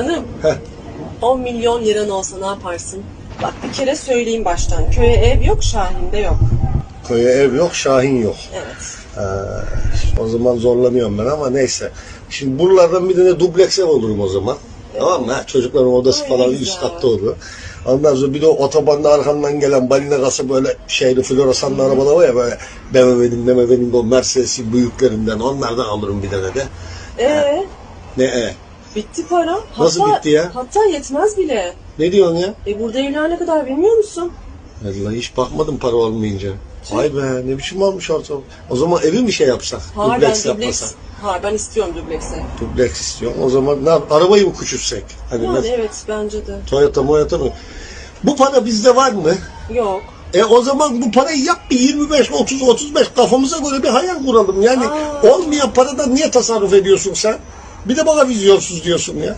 Hanım, Heh. 10 milyon liran olsa ne yaparsın? Bak bir kere söyleyeyim baştan. Köye ev yok, Şahin'de yok. Köye ev yok, Şahin yok. Evet. Ee, o zaman zorlanıyorum ben ama neyse. Şimdi buralardan bir tane dubleks ev olurum o zaman. Tamam mı? Ha, Çocukların odası Ay, falan ne üst güzel. katta olur. Ondan sonra bir de otobanda arkamdan gelen balina gası böyle şeyli floresanlı arabalar var ya böyle BMW'nin, BMW'nin o Mercedes'i büyüklerinden onlardan alırım bir tane de. Ee, Ne e? Bitti para. Nasıl Hatta- bitti ya? Hatta yetmez bile. Ne diyorsun ya? E burada evler ne kadar bilmiyor musun? Allah hiç bakmadım para olmayınca. Vay be ne biçim olmuş ortam. O zaman evi mi şey yapsak? Hayır ben dubleks dubleks. yapmasak. Hayır ben istiyorum dubleksi. Dubleks istiyorum. O zaman ne yap? Arabayı mı küçültsek? Hani Yani nasıl? evet bence de. Toyota Moyota mı? Bu para bizde var mı? Yok. E o zaman bu parayı yap bir 25, 30, 35 kafamıza göre bir hayal kuralım. Yani Aa. olmayan paradan niye tasarruf ediyorsun sen? Bir de bana vizyonsuz diyorsun ya.